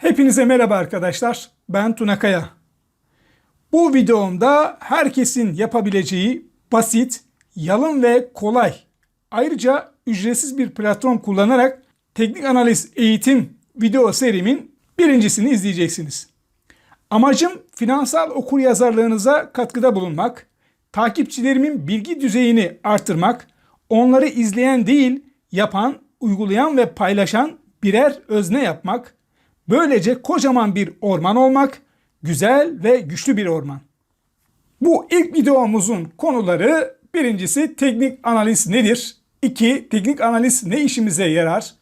Hepinize merhaba arkadaşlar. Ben Tuna Kaya. Bu videomda herkesin yapabileceği basit, yalın ve kolay, ayrıca ücretsiz bir platform kullanarak teknik analiz eğitim video serimin birincisini izleyeceksiniz. Amacım finansal okuryazarlığınıza katkıda bulunmak, takipçilerimin bilgi düzeyini artırmak, onları izleyen değil, yapan, uygulayan ve paylaşan birer özne yapmak, böylece kocaman bir orman olmak, güzel ve güçlü bir orman. Bu ilk videomuzun konuları birincisi teknik analiz nedir? 2. Teknik analiz ne işimize yarar?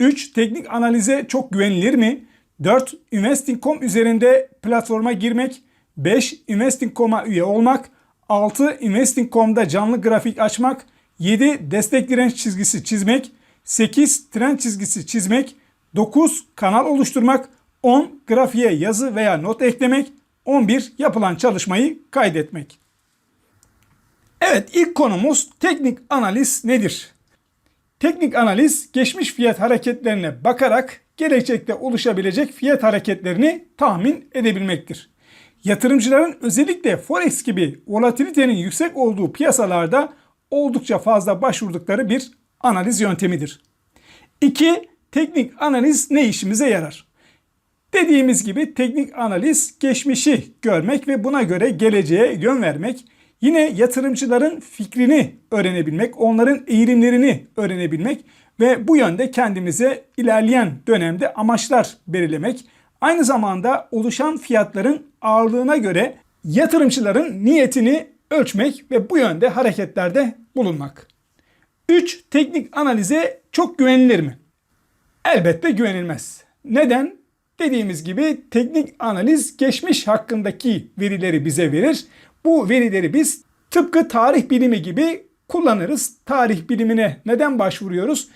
3. Teknik analize çok güvenilir mi? 4. Investing.com üzerinde platforma girmek. 5. Investing.com'a üye olmak. 6. Investing.com'da canlı grafik açmak. 7. Destek direnç çizgisi çizmek. 8. Trend çizgisi çizmek. 9. Kanal oluşturmak. 10. Grafiğe yazı veya not eklemek. 11. Yapılan çalışmayı kaydetmek. Evet ilk konumuz teknik analiz nedir? Teknik analiz geçmiş fiyat hareketlerine bakarak gelecekte oluşabilecek fiyat hareketlerini tahmin edebilmektir. Yatırımcıların özellikle forex gibi volatilitenin yüksek olduğu piyasalarda oldukça fazla başvurdukları bir analiz yöntemidir. 2. Teknik analiz ne işimize yarar? Dediğimiz gibi teknik analiz geçmişi görmek ve buna göre geleceğe yön vermek, yine yatırımcıların fikrini öğrenebilmek, onların eğilimlerini öğrenebilmek ve bu yönde kendimize ilerleyen dönemde amaçlar belirlemek, aynı zamanda oluşan fiyatların ağırlığına göre yatırımcıların niyetini ölçmek ve bu yönde hareketlerde bulunmak. 3. Teknik analize çok güvenilir mi? Elbette güvenilmez. Neden? Dediğimiz gibi teknik analiz geçmiş hakkındaki verileri bize verir. Bu verileri biz tıpkı tarih bilimi gibi kullanırız. Tarih bilimine neden başvuruyoruz?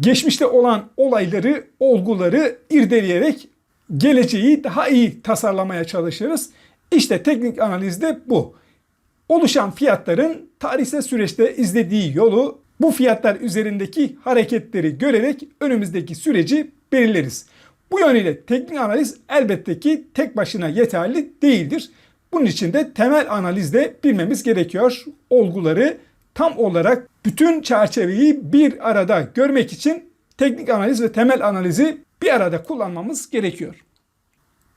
Geçmişte olan olayları, olguları irdeleyerek geleceği daha iyi tasarlamaya çalışırız. İşte teknik analizde bu. Oluşan fiyatların tarihsel süreçte izlediği yolu bu fiyatlar üzerindeki hareketleri görerek önümüzdeki süreci belirleriz. Bu yönüyle teknik analiz elbette ki tek başına yeterli değildir. Bunun için de temel analizde bilmemiz gerekiyor. Olguları tam olarak bütün çerçeveyi bir arada görmek için teknik analiz ve temel analizi bir arada kullanmamız gerekiyor.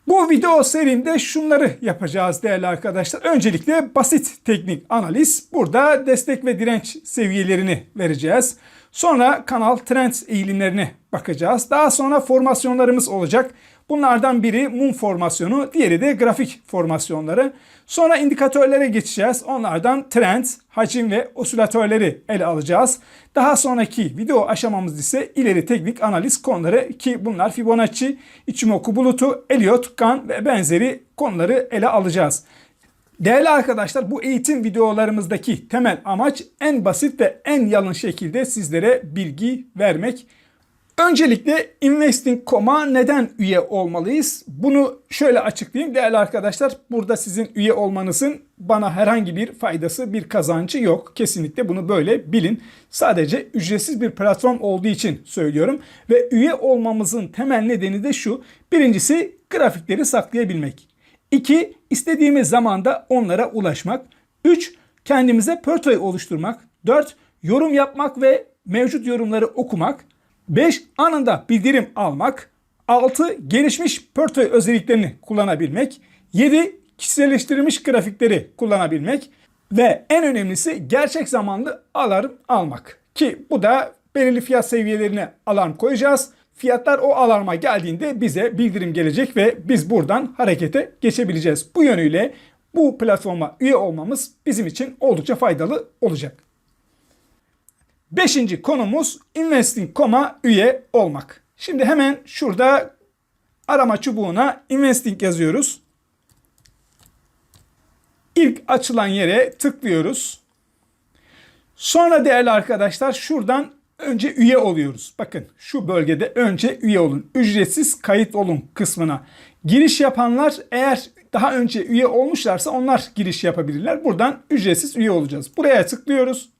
Bu video serimde şunları yapacağız değerli arkadaşlar. Öncelikle basit teknik analiz. Burada destek ve direnç seviyelerini vereceğiz. Sonra kanal trend eğilimlerine bakacağız. Daha sonra formasyonlarımız olacak. Bunlardan biri mum formasyonu, diğeri de grafik formasyonları. Sonra indikatörlere geçeceğiz. Onlardan trend, hacim ve osilatörleri ele alacağız. Daha sonraki video aşamamız ise ileri teknik analiz konuları ki bunlar Fibonacci, Ichimoku bulutu, Elliott, Gann ve benzeri konuları ele alacağız. Değerli arkadaşlar bu eğitim videolarımızdaki temel amaç en basit ve en yalın şekilde sizlere bilgi vermek. Öncelikle Investing.com'a neden üye olmalıyız? Bunu şöyle açıklayayım değerli arkadaşlar. Burada sizin üye olmanızın bana herhangi bir faydası, bir kazancı yok. Kesinlikle bunu böyle bilin. Sadece ücretsiz bir platform olduğu için söylüyorum. Ve üye olmamızın temel nedeni de şu. Birincisi grafikleri saklayabilmek. 2. istediğimiz zamanda onlara ulaşmak. 3. Kendimize portföy oluşturmak. 4. Yorum yapmak ve mevcut yorumları okumak. 5. Anında bildirim almak. 6. Gelişmiş portföy özelliklerini kullanabilmek. 7. Kişiselleştirilmiş grafikleri kullanabilmek. Ve en önemlisi gerçek zamanlı alarm almak. Ki bu da belirli fiyat seviyelerine alarm koyacağız. Fiyatlar o alarma geldiğinde bize bildirim gelecek ve biz buradan harekete geçebileceğiz. Bu yönüyle bu platforma üye olmamız bizim için oldukça faydalı olacak. Beşinci konumuz Investing.com'a üye olmak. Şimdi hemen şurada arama çubuğuna Investing yazıyoruz. İlk açılan yere tıklıyoruz. Sonra değerli arkadaşlar şuradan önce üye oluyoruz. Bakın şu bölgede önce üye olun. Ücretsiz kayıt olun kısmına. Giriş yapanlar eğer daha önce üye olmuşlarsa onlar giriş yapabilirler. Buradan ücretsiz üye olacağız. Buraya tıklıyoruz.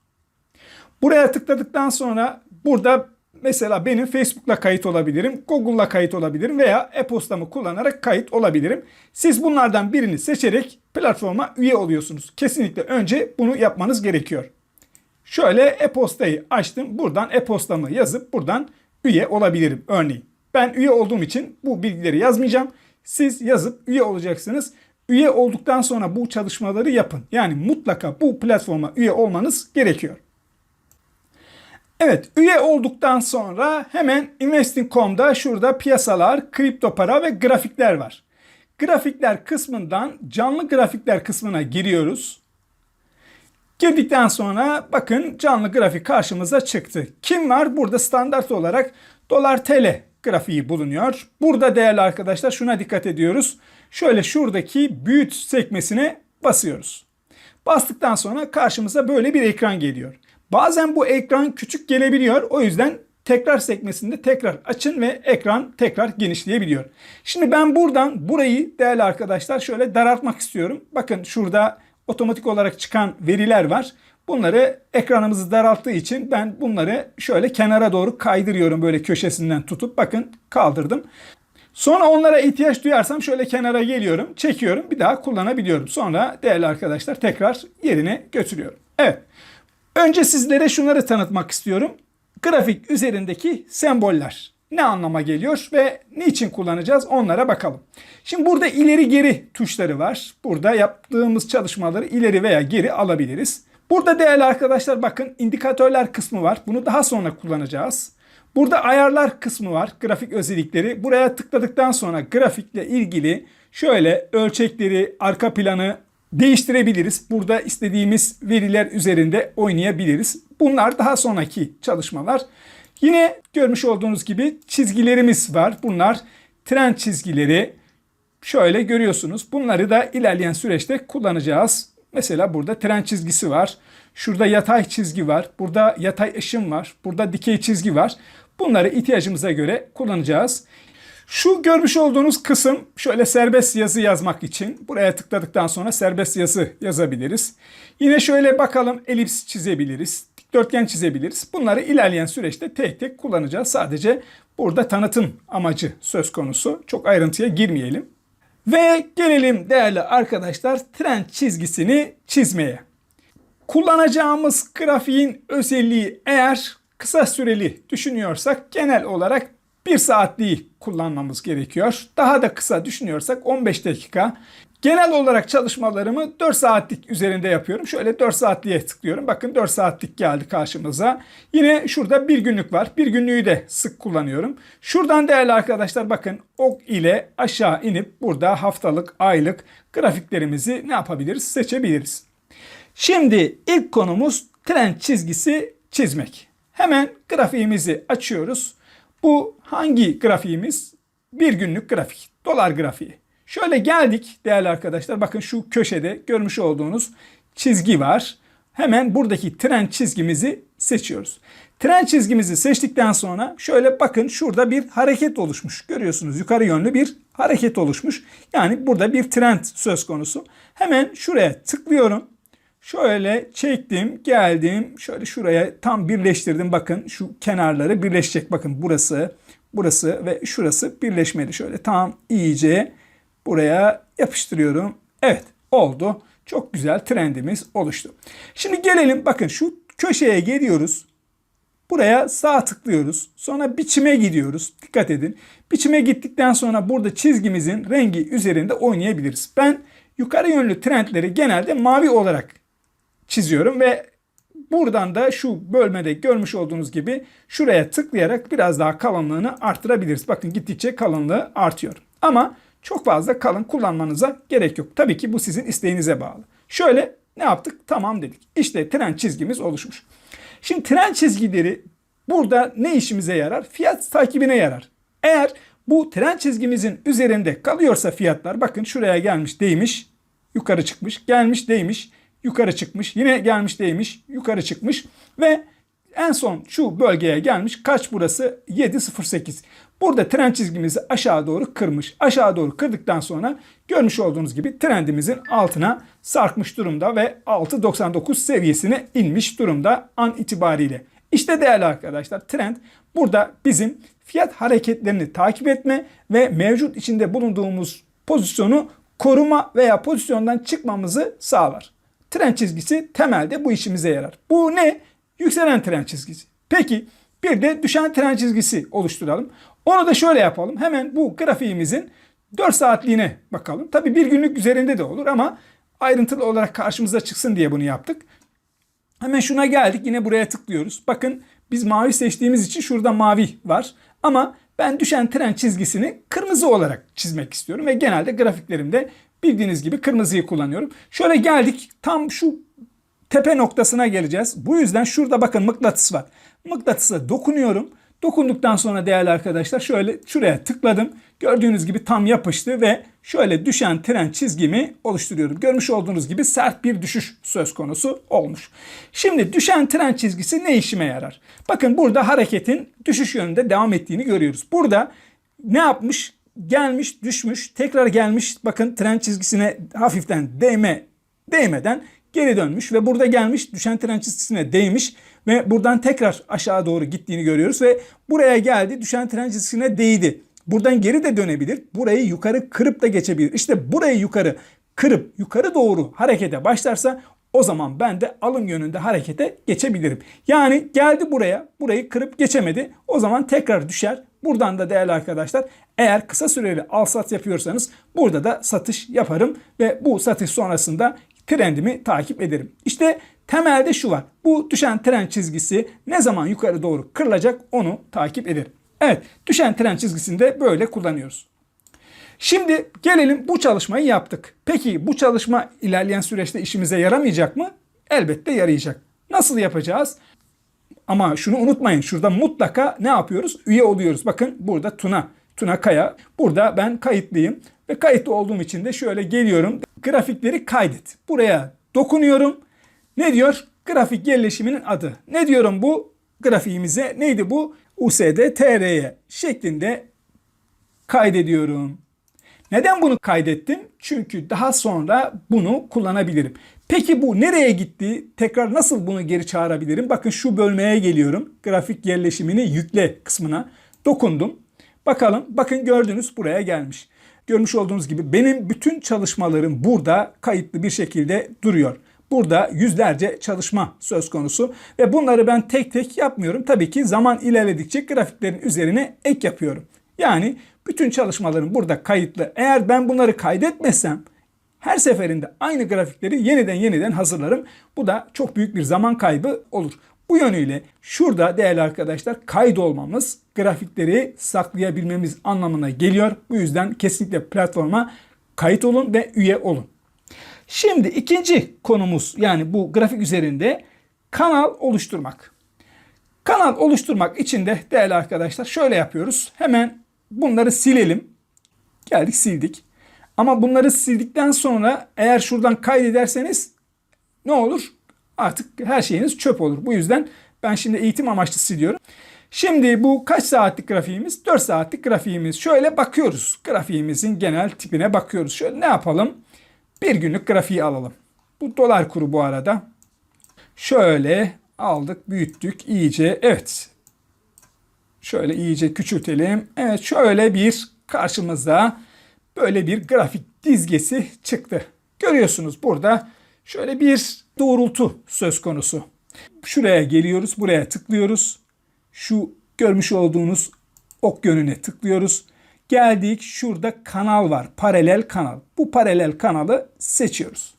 Buraya tıkladıktan sonra burada mesela benim Facebook'la kayıt olabilirim, Google'la kayıt olabilirim veya e-postamı kullanarak kayıt olabilirim. Siz bunlardan birini seçerek platforma üye oluyorsunuz. Kesinlikle önce bunu yapmanız gerekiyor. Şöyle e-postayı açtım. Buradan e-postamı yazıp buradan üye olabilirim örneğin. Ben üye olduğum için bu bilgileri yazmayacağım. Siz yazıp üye olacaksınız. Üye olduktan sonra bu çalışmaları yapın. Yani mutlaka bu platforma üye olmanız gerekiyor. Evet, üye olduktan sonra hemen Investing.com'da şurada piyasalar, kripto para ve grafikler var. Grafikler kısmından canlı grafikler kısmına giriyoruz. Girdikten sonra bakın canlı grafik karşımıza çıktı. Kim var? Burada standart olarak dolar TL grafiği bulunuyor. Burada değerli arkadaşlar şuna dikkat ediyoruz. Şöyle şuradaki büyüt sekmesine basıyoruz. Bastıktan sonra karşımıza böyle bir ekran geliyor. Bazen bu ekran küçük gelebiliyor. O yüzden tekrar sekmesinde tekrar açın ve ekran tekrar genişleyebiliyor. Şimdi ben buradan burayı değerli arkadaşlar şöyle daraltmak istiyorum. Bakın şurada otomatik olarak çıkan veriler var. Bunları ekranımızı daralttığı için ben bunları şöyle kenara doğru kaydırıyorum böyle köşesinden tutup bakın kaldırdım. Sonra onlara ihtiyaç duyarsam şöyle kenara geliyorum, çekiyorum, bir daha kullanabiliyorum. Sonra değerli arkadaşlar tekrar yerine götürüyorum. Evet. Önce sizlere şunları tanıtmak istiyorum. Grafik üzerindeki semboller ne anlama geliyor ve niçin kullanacağız onlara bakalım. Şimdi burada ileri geri tuşları var. Burada yaptığımız çalışmaları ileri veya geri alabiliriz. Burada değerli arkadaşlar bakın indikatörler kısmı var. Bunu daha sonra kullanacağız. Burada ayarlar kısmı var. Grafik özellikleri. Buraya tıkladıktan sonra grafikle ilgili şöyle ölçekleri, arka planı değiştirebiliriz. Burada istediğimiz veriler üzerinde oynayabiliriz. Bunlar daha sonraki çalışmalar. Yine görmüş olduğunuz gibi çizgilerimiz var. Bunlar trend çizgileri. Şöyle görüyorsunuz. Bunları da ilerleyen süreçte kullanacağız. Mesela burada tren çizgisi var. Şurada yatay çizgi var. Burada yatay ışın var. Burada dikey çizgi var. Bunları ihtiyacımıza göre kullanacağız. Şu görmüş olduğunuz kısım şöyle serbest yazı yazmak için. Buraya tıkladıktan sonra serbest yazı yazabiliriz. Yine şöyle bakalım elips çizebiliriz. Dikdörtgen çizebiliriz. Bunları ilerleyen süreçte tek tek kullanacağız. Sadece burada tanıtım amacı söz konusu. Çok ayrıntıya girmeyelim. Ve gelelim değerli arkadaşlar trend çizgisini çizmeye. Kullanacağımız grafiğin özelliği eğer kısa süreli düşünüyorsak genel olarak 1 saatliği kullanmamız gerekiyor. Daha da kısa düşünüyorsak 15 dakika. Genel olarak çalışmalarımı 4 saatlik üzerinde yapıyorum. Şöyle 4 saatliğe tıklıyorum. Bakın 4 saatlik geldi karşımıza. Yine şurada bir günlük var. Bir günlüğü de sık kullanıyorum. Şuradan değerli arkadaşlar bakın ok ile aşağı inip burada haftalık, aylık grafiklerimizi ne yapabiliriz? Seçebiliriz. Şimdi ilk konumuz trend çizgisi çizmek. Hemen grafiğimizi açıyoruz. Bu hangi grafiğimiz? Bir günlük grafik. Dolar grafiği. Şöyle geldik değerli arkadaşlar. Bakın şu köşede görmüş olduğunuz çizgi var. Hemen buradaki trend çizgimizi seçiyoruz. Trend çizgimizi seçtikten sonra şöyle bakın şurada bir hareket oluşmuş. Görüyorsunuz yukarı yönlü bir hareket oluşmuş. Yani burada bir trend söz konusu. Hemen şuraya tıklıyorum. Şöyle çektim, geldim. Şöyle şuraya tam birleştirdim. Bakın şu kenarları birleşecek. Bakın burası, burası ve şurası birleşmedi. Şöyle tam iyice buraya yapıştırıyorum. Evet oldu. Çok güzel trendimiz oluştu. Şimdi gelelim bakın şu köşeye geliyoruz. Buraya sağ tıklıyoruz. Sonra biçime gidiyoruz. Dikkat edin. Biçime gittikten sonra burada çizgimizin rengi üzerinde oynayabiliriz. Ben yukarı yönlü trendleri genelde mavi olarak çiziyorum ve buradan da şu bölmede görmüş olduğunuz gibi şuraya tıklayarak biraz daha kalınlığını arttırabiliriz. Bakın gittikçe kalınlığı artıyor. Ama çok fazla kalın kullanmanıza gerek yok. Tabii ki bu sizin isteğinize bağlı. Şöyle ne yaptık? Tamam dedik. İşte tren çizgimiz oluşmuş. Şimdi tren çizgileri burada ne işimize yarar? Fiyat takibine yarar. Eğer bu tren çizgimizin üzerinde kalıyorsa fiyatlar bakın şuraya gelmiş değmiş yukarı çıkmış gelmiş değmiş yukarı çıkmış yine gelmiş değmiş yukarı çıkmış ve en son şu bölgeye gelmiş. Kaç burası? 7.08. Burada trend çizgimizi aşağı doğru kırmış. Aşağı doğru kırdıktan sonra görmüş olduğunuz gibi trendimizin altına sarkmış durumda ve 6.99 seviyesine inmiş durumda an itibariyle. İşte değerli arkadaşlar trend burada bizim fiyat hareketlerini takip etme ve mevcut içinde bulunduğumuz pozisyonu koruma veya pozisyondan çıkmamızı sağlar. Trend çizgisi temelde bu işimize yarar. Bu ne? Yükselen trend çizgisi. Peki bir de düşen trend çizgisi oluşturalım. Onu da şöyle yapalım. Hemen bu grafiğimizin 4 saatliğine bakalım. Tabi bir günlük üzerinde de olur ama ayrıntılı olarak karşımıza çıksın diye bunu yaptık. Hemen şuna geldik. Yine buraya tıklıyoruz. Bakın biz mavi seçtiğimiz için şurada mavi var. Ama ben düşen trend çizgisini kırmızı olarak çizmek istiyorum. Ve genelde grafiklerimde bildiğiniz gibi kırmızıyı kullanıyorum. Şöyle geldik. Tam şu tepe noktasına geleceğiz. Bu yüzden şurada bakın mıknatıs var. Mıknatısa dokunuyorum. Dokunduktan sonra değerli arkadaşlar şöyle şuraya tıkladım. Gördüğünüz gibi tam yapıştı ve şöyle düşen tren çizgimi oluşturuyorum. Görmüş olduğunuz gibi sert bir düşüş söz konusu olmuş. Şimdi düşen tren çizgisi ne işime yarar? Bakın burada hareketin düşüş yönünde devam ettiğini görüyoruz. Burada ne yapmış? Gelmiş, düşmüş, tekrar gelmiş. Bakın tren çizgisine hafiften değme değmeden geri dönmüş ve burada gelmiş düşen tren çizgisine değmiş ve buradan tekrar aşağı doğru gittiğini görüyoruz ve buraya geldi düşen tren çizgisine değdi. Buradan geri de dönebilir. Burayı yukarı kırıp da geçebilir. İşte burayı yukarı kırıp yukarı doğru harekete başlarsa o zaman ben de alım yönünde harekete geçebilirim. Yani geldi buraya, burayı kırıp geçemedi. O zaman tekrar düşer. Buradan da değerli arkadaşlar eğer kısa süreli al sat yapıyorsanız burada da satış yaparım ve bu satış sonrasında trendimi takip ederim. İşte temelde şu var. Bu düşen trend çizgisi ne zaman yukarı doğru kırılacak onu takip ederim. Evet düşen trend çizgisini de böyle kullanıyoruz. Şimdi gelelim bu çalışmayı yaptık. Peki bu çalışma ilerleyen süreçte işimize yaramayacak mı? Elbette yarayacak. Nasıl yapacağız? Ama şunu unutmayın. Şurada mutlaka ne yapıyoruz? Üye oluyoruz. Bakın burada Tuna. Tuna Kaya. Burada ben kayıtlıyım. Ve kayıtlı olduğum için de şöyle geliyorum. Grafikleri kaydet. Buraya dokunuyorum. Ne diyor? Grafik yerleşiminin adı. Ne diyorum bu grafiğimize? Neydi bu? USD TR'ye şeklinde kaydediyorum. Neden bunu kaydettim? Çünkü daha sonra bunu kullanabilirim. Peki bu nereye gitti? Tekrar nasıl bunu geri çağırabilirim? Bakın şu bölmeye geliyorum. Grafik yerleşimini yükle kısmına dokundum. Bakalım bakın gördünüz buraya gelmiş. Görmüş olduğunuz gibi benim bütün çalışmalarım burada kayıtlı bir şekilde duruyor. Burada yüzlerce çalışma söz konusu ve bunları ben tek tek yapmıyorum. Tabii ki zaman ilerledikçe grafiklerin üzerine ek yapıyorum. Yani bütün çalışmalarım burada kayıtlı. Eğer ben bunları kaydetmesem her seferinde aynı grafikleri yeniden yeniden hazırlarım. Bu da çok büyük bir zaman kaybı olur. Bu yönüyle şurada değerli arkadaşlar kaydolmamız grafikleri saklayabilmemiz anlamına geliyor. Bu yüzden kesinlikle platforma kayıt olun ve üye olun. Şimdi ikinci konumuz yani bu grafik üzerinde kanal oluşturmak. Kanal oluşturmak için de değerli arkadaşlar şöyle yapıyoruz. Hemen bunları silelim. Geldik sildik. Ama bunları sildikten sonra eğer şuradan kaydederseniz ne olur? Artık her şeyiniz çöp olur. Bu yüzden ben şimdi eğitim amaçlı siliyorum. Şimdi bu kaç saatlik grafiğimiz? 4 saatlik grafiğimiz. Şöyle bakıyoruz. Grafiğimizin genel tipine bakıyoruz. Şöyle ne yapalım? Bir günlük grafiği alalım. Bu dolar kuru bu arada. Şöyle aldık, büyüttük iyice. Evet. Şöyle iyice küçültelim. Evet şöyle bir karşımıza böyle bir grafik dizgesi çıktı. Görüyorsunuz burada şöyle bir doğrultu söz konusu. Şuraya geliyoruz, buraya tıklıyoruz. Şu görmüş olduğunuz ok yönüne tıklıyoruz. Geldik şurada kanal var. Paralel kanal. Bu paralel kanalı seçiyoruz.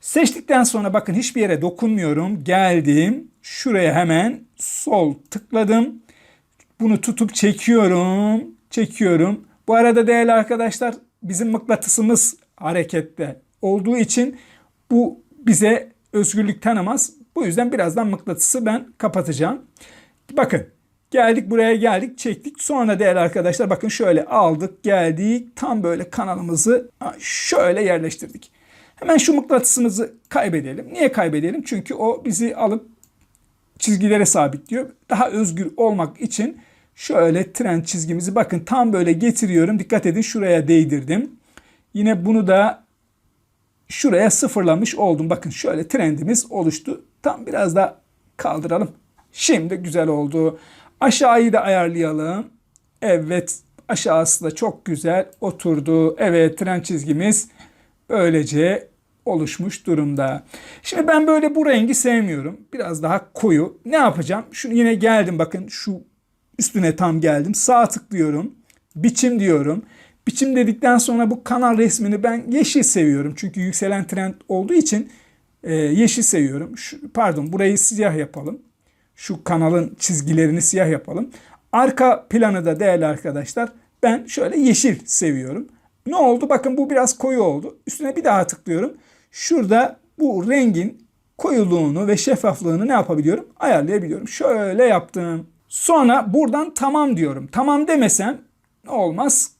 Seçtikten sonra bakın hiçbir yere dokunmuyorum. Geldim. Şuraya hemen sol tıkladım. Bunu tutup çekiyorum. Çekiyorum. Bu arada değerli arkadaşlar bizim mıknatısımız harekette olduğu için bu bize özgürlük tanımaz. Bu yüzden birazdan mıknatısı ben kapatacağım. Bakın geldik buraya geldik çektik. Sonra değerli arkadaşlar bakın şöyle aldık geldik tam böyle kanalımızı şöyle yerleştirdik. Hemen şu mıknatısımızı kaybedelim. Niye kaybedelim? Çünkü o bizi alıp çizgilere sabitliyor. Daha özgür olmak için şöyle tren çizgimizi bakın tam böyle getiriyorum. Dikkat edin şuraya değdirdim. Yine bunu da şuraya sıfırlamış oldum. Bakın şöyle trendimiz oluştu. Tam biraz da kaldıralım. Şimdi güzel oldu. Aşağıyı da ayarlayalım. Evet aşağısı da çok güzel oturdu. Evet tren çizgimiz böylece oluşmuş durumda. Şimdi ben böyle bu rengi sevmiyorum. Biraz daha koyu. Ne yapacağım? Şu yine geldim bakın şu üstüne tam geldim. Sağ tıklıyorum. Biçim diyorum. Biçim dedikten sonra bu kanal resmini ben yeşil seviyorum. Çünkü yükselen trend olduğu için e, yeşil seviyorum. Şu, pardon burayı siyah yapalım. Şu kanalın çizgilerini siyah yapalım. Arka planı da değerli arkadaşlar ben şöyle yeşil seviyorum. Ne oldu? Bakın bu biraz koyu oldu. Üstüne bir daha tıklıyorum. Şurada bu rengin koyuluğunu ve şeffaflığını ne yapabiliyorum? Ayarlayabiliyorum. Şöyle yaptım. Sonra buradan tamam diyorum. Tamam demesem ne olmaz?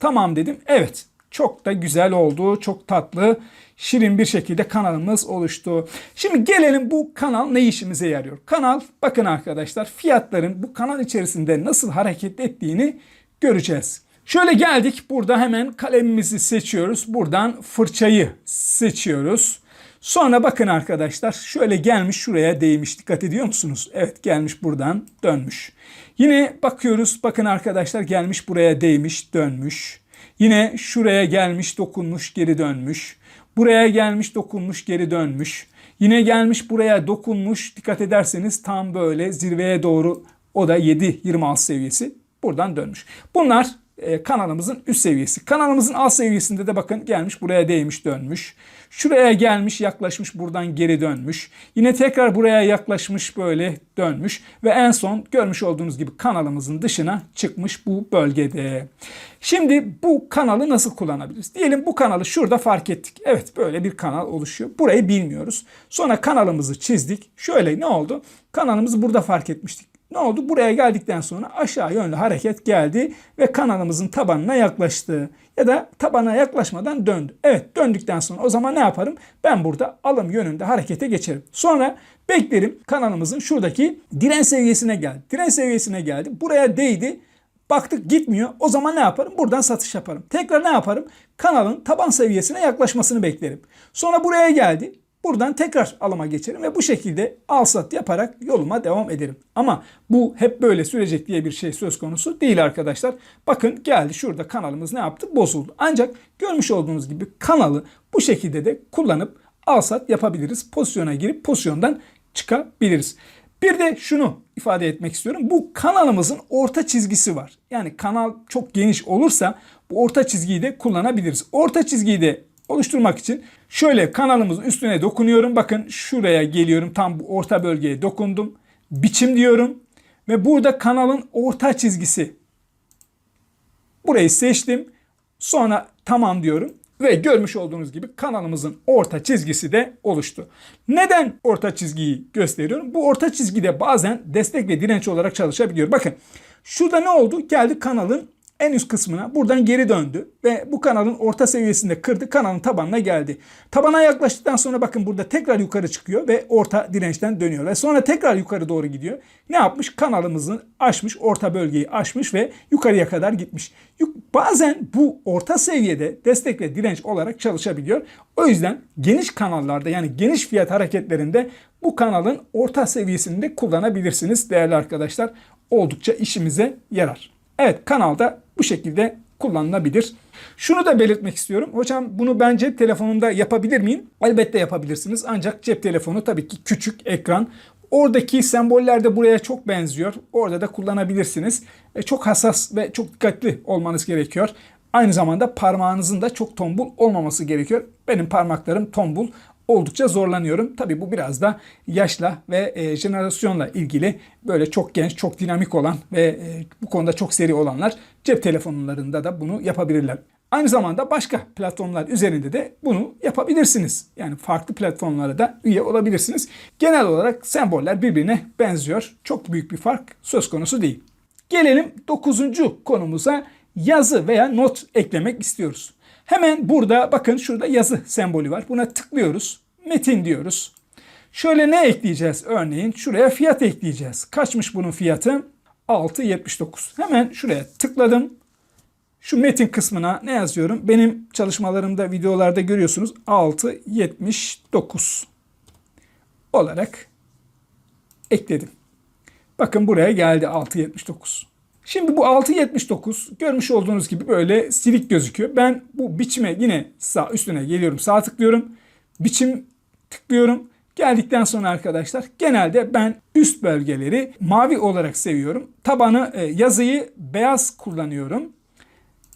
Tamam dedim. Evet. Çok da güzel oldu. Çok tatlı, şirin bir şekilde kanalımız oluştu. Şimdi gelelim bu kanal ne işimize yarıyor? Kanal bakın arkadaşlar fiyatların bu kanal içerisinde nasıl hareket ettiğini göreceğiz. Şöyle geldik. Burada hemen kalemimizi seçiyoruz. Buradan fırçayı seçiyoruz. Sonra bakın arkadaşlar şöyle gelmiş şuraya değmiş. Dikkat ediyor musunuz? Evet gelmiş buradan dönmüş. Yine bakıyoruz. Bakın arkadaşlar gelmiş buraya değmiş dönmüş. Yine şuraya gelmiş dokunmuş geri dönmüş. Buraya gelmiş dokunmuş geri dönmüş. Yine gelmiş buraya dokunmuş. Dikkat ederseniz tam böyle zirveye doğru o da 7.26 seviyesi buradan dönmüş. Bunlar e, kanalımızın üst seviyesi. Kanalımızın alt seviyesinde de bakın gelmiş buraya değmiş dönmüş. Şuraya gelmiş yaklaşmış buradan geri dönmüş. Yine tekrar buraya yaklaşmış böyle dönmüş. Ve en son görmüş olduğunuz gibi kanalımızın dışına çıkmış bu bölgede. Şimdi bu kanalı nasıl kullanabiliriz? Diyelim bu kanalı şurada fark ettik. Evet böyle bir kanal oluşuyor. Burayı bilmiyoruz. Sonra kanalımızı çizdik. Şöyle ne oldu? Kanalımızı burada fark etmiştik. Ne oldu? Buraya geldikten sonra aşağı yönlü hareket geldi ve kanalımızın tabanına yaklaştı. Ya da tabana yaklaşmadan döndü. Evet döndükten sonra o zaman ne yaparım? Ben burada alım yönünde harekete geçerim. Sonra beklerim kanalımızın şuradaki direnç seviyesine geldi. Direnç seviyesine geldi. Buraya değdi. Baktık gitmiyor. O zaman ne yaparım? Buradan satış yaparım. Tekrar ne yaparım? Kanalın taban seviyesine yaklaşmasını beklerim. Sonra buraya geldi. Buradan tekrar alıma geçerim ve bu şekilde al sat yaparak yoluma devam ederim. Ama bu hep böyle sürecek diye bir şey söz konusu değil arkadaşlar. Bakın geldi şurada kanalımız ne yaptı? Bozuldu. Ancak görmüş olduğunuz gibi kanalı bu şekilde de kullanıp al sat yapabiliriz. Pozisyona girip pozisyondan çıkabiliriz. Bir de şunu ifade etmek istiyorum. Bu kanalımızın orta çizgisi var. Yani kanal çok geniş olursa bu orta çizgiyi de kullanabiliriz. Orta çizgiyi de oluşturmak için şöyle kanalımızın üstüne dokunuyorum. Bakın şuraya geliyorum. Tam bu orta bölgeye dokundum. Biçim diyorum. Ve burada kanalın orta çizgisi. Burayı seçtim. Sonra tamam diyorum. Ve görmüş olduğunuz gibi kanalımızın orta çizgisi de oluştu. Neden orta çizgiyi gösteriyorum? Bu orta çizgide bazen destek ve direnç olarak çalışabiliyor. Bakın şurada ne oldu? Geldi kanalın en üst kısmına buradan geri döndü ve bu kanalın orta seviyesinde kırdı. Kanalın tabanına geldi. Tabana yaklaştıktan sonra bakın burada tekrar yukarı çıkıyor ve orta dirençten dönüyor. Ve sonra tekrar yukarı doğru gidiyor. Ne yapmış? Kanalımızı aşmış, orta bölgeyi aşmış ve yukarıya kadar gitmiş. Bazen bu orta seviyede destek ve direnç olarak çalışabiliyor. O yüzden geniş kanallarda yani geniş fiyat hareketlerinde bu kanalın orta seviyesinde kullanabilirsiniz değerli arkadaşlar. Oldukça işimize yarar. Evet kanalda bu şekilde kullanılabilir. Şunu da belirtmek istiyorum. Hocam bunu ben cep telefonunda yapabilir miyim? Elbette yapabilirsiniz. Ancak cep telefonu tabii ki küçük ekran. Oradaki semboller de buraya çok benziyor. Orada da kullanabilirsiniz. E, çok hassas ve çok dikkatli olmanız gerekiyor. Aynı zamanda parmağınızın da çok tombul olmaması gerekiyor. Benim parmaklarım tombul oldukça zorlanıyorum. Tabi bu biraz da yaşla ve e, jenerasyonla ilgili böyle çok genç, çok dinamik olan ve e, bu konuda çok seri olanlar cep telefonlarında da bunu yapabilirler. Aynı zamanda başka platformlar üzerinde de bunu yapabilirsiniz. Yani farklı platformlara da üye olabilirsiniz. Genel olarak semboller birbirine benziyor. Çok büyük bir fark söz konusu değil. Gelelim 9. konumuza yazı veya not eklemek istiyoruz. Hemen burada bakın şurada yazı sembolü var. Buna tıklıyoruz. Metin diyoruz. Şöyle ne ekleyeceğiz örneğin? Şuraya fiyat ekleyeceğiz. Kaçmış bunun fiyatı? 6.79. Hemen şuraya tıkladım. Şu metin kısmına ne yazıyorum? Benim çalışmalarımda, videolarda görüyorsunuz 6.79 olarak ekledim. Bakın buraya geldi 6.79. Şimdi bu 6.79 görmüş olduğunuz gibi böyle silik gözüküyor. Ben bu biçime yine sağ üstüne geliyorum. Sağ tıklıyorum. Biçim tıklıyorum. Geldikten sonra arkadaşlar genelde ben üst bölgeleri mavi olarak seviyorum. Tabanı e, yazıyı beyaz kullanıyorum.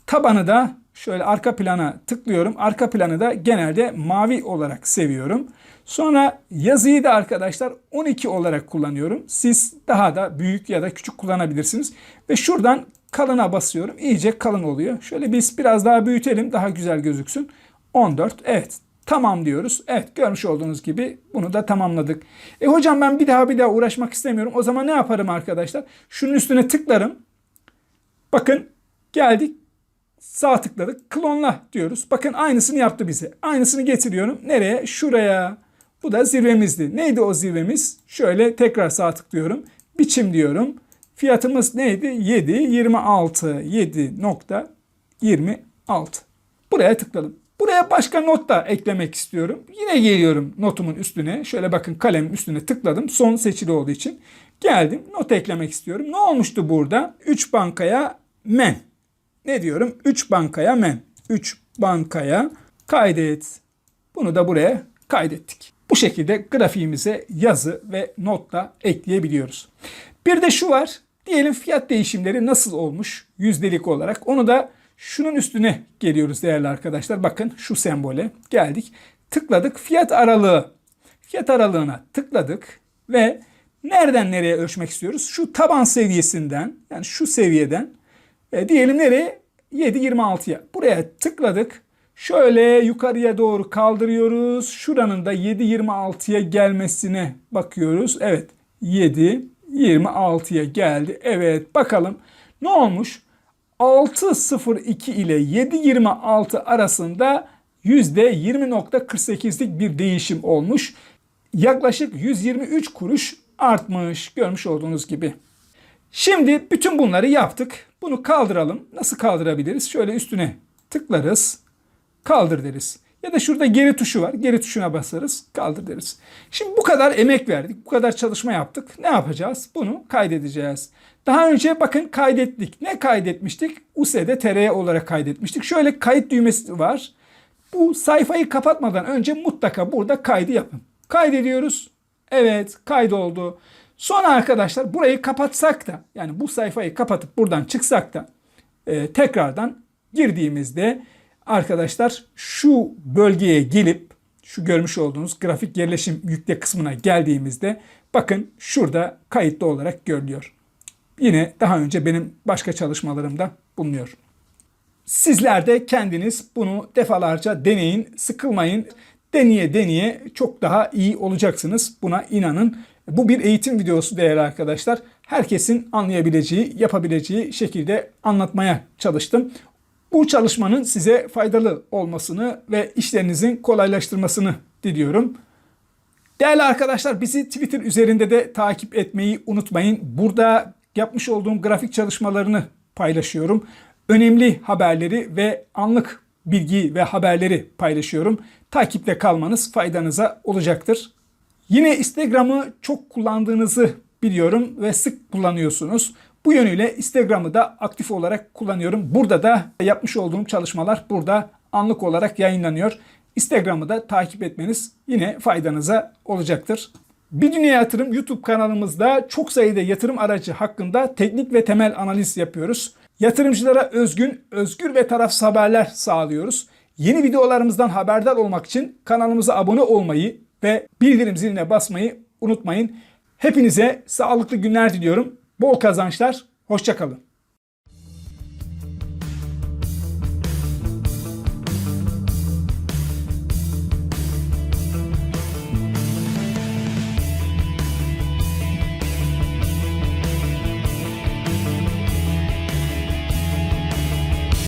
Tabanı da şöyle arka plana tıklıyorum. Arka planı da genelde mavi olarak seviyorum. Sonra yazıyı da arkadaşlar 12 olarak kullanıyorum. Siz daha da büyük ya da küçük kullanabilirsiniz. Ve şuradan kalına basıyorum. İyice kalın oluyor. Şöyle biz biraz daha büyütelim. Daha güzel gözüksün. 14. Evet. Tamam diyoruz. Evet görmüş olduğunuz gibi bunu da tamamladık. E hocam ben bir daha bir daha uğraşmak istemiyorum. O zaman ne yaparım arkadaşlar? Şunun üstüne tıklarım. Bakın geldik sağ tıkladık. Klonla diyoruz. Bakın aynısını yaptı bize. Aynısını getiriyorum. Nereye? Şuraya. Bu da zirvemizdi. Neydi o zirvemiz? Şöyle tekrar sağ tıklıyorum. Biçim diyorum. Fiyatımız neydi? 7, 26, 7.26. Buraya tıkladım. Buraya başka not da eklemek istiyorum. Yine geliyorum notumun üstüne. Şöyle bakın kalemin üstüne tıkladım. Son seçili olduğu için. Geldim. Not eklemek istiyorum. Ne olmuştu burada? 3 bankaya men. Ne diyorum? 3 bankaya men. 3 bankaya kaydet. Bunu da buraya kaydettik. Bu şekilde grafiğimize yazı ve not da ekleyebiliyoruz. Bir de şu var. Diyelim fiyat değişimleri nasıl olmuş yüzdelik olarak. Onu da şunun üstüne geliyoruz değerli arkadaşlar. Bakın şu sembole geldik. Tıkladık fiyat aralığı. Fiyat aralığına tıkladık ve nereden nereye ölçmek istiyoruz? Şu taban seviyesinden yani şu seviyeden e, diyelim nereye? 7.26'ya. Buraya tıkladık. Şöyle yukarıya doğru kaldırıyoruz. Şuranın da 7.26'ya gelmesine bakıyoruz. Evet 7.26'ya geldi. Evet bakalım ne olmuş? 6.02 ile 7.26 arasında %20.48'lik bir değişim olmuş. Yaklaşık 123 kuruş artmış görmüş olduğunuz gibi. Şimdi bütün bunları yaptık. Bunu kaldıralım. Nasıl kaldırabiliriz? Şöyle üstüne tıklarız. Kaldır deriz. Ya da şurada geri tuşu var. Geri tuşuna basarız. Kaldır deriz. Şimdi bu kadar emek verdik. Bu kadar çalışma yaptık. Ne yapacağız? Bunu kaydedeceğiz. Daha önce bakın kaydettik. Ne kaydetmiştik? USD TR olarak kaydetmiştik. Şöyle kayıt düğmesi var. Bu sayfayı kapatmadan önce mutlaka burada kaydı yapın. Kaydediyoruz. Evet kaydoldu. Sonra arkadaşlar burayı kapatsak da yani bu sayfayı kapatıp buradan çıksak da e, tekrardan girdiğimizde arkadaşlar şu bölgeye gelip şu görmüş olduğunuz grafik yerleşim yükle kısmına geldiğimizde bakın şurada kayıtlı olarak görülüyor. Yine daha önce benim başka çalışmalarımda bulunuyor. Sizler de kendiniz bunu defalarca deneyin, sıkılmayın. Deneye deneye çok daha iyi olacaksınız. Buna inanın. Bu bir eğitim videosu değerli arkadaşlar. Herkesin anlayabileceği, yapabileceği şekilde anlatmaya çalıştım. Bu çalışmanın size faydalı olmasını ve işlerinizin kolaylaştırmasını diliyorum. Değerli arkadaşlar bizi Twitter üzerinde de takip etmeyi unutmayın. Burada yapmış olduğum grafik çalışmalarını paylaşıyorum. Önemli haberleri ve anlık bilgi ve haberleri paylaşıyorum. Takipte kalmanız faydanıza olacaktır. Yine Instagram'ı çok kullandığınızı biliyorum ve sık kullanıyorsunuz. Bu yönüyle Instagram'ı da aktif olarak kullanıyorum. Burada da yapmış olduğum çalışmalar burada anlık olarak yayınlanıyor. Instagram'ı da takip etmeniz yine faydanıza olacaktır. Bir Dünya Yatırım YouTube kanalımızda çok sayıda yatırım aracı hakkında teknik ve temel analiz yapıyoruz. Yatırımcılara özgün, özgür ve tarafsız haberler sağlıyoruz. Yeni videolarımızdan haberdar olmak için kanalımıza abone olmayı ve bildirim ziline basmayı unutmayın. Hepinize sağlıklı günler diliyorum. Bol kazançlar. Hoşçakalın.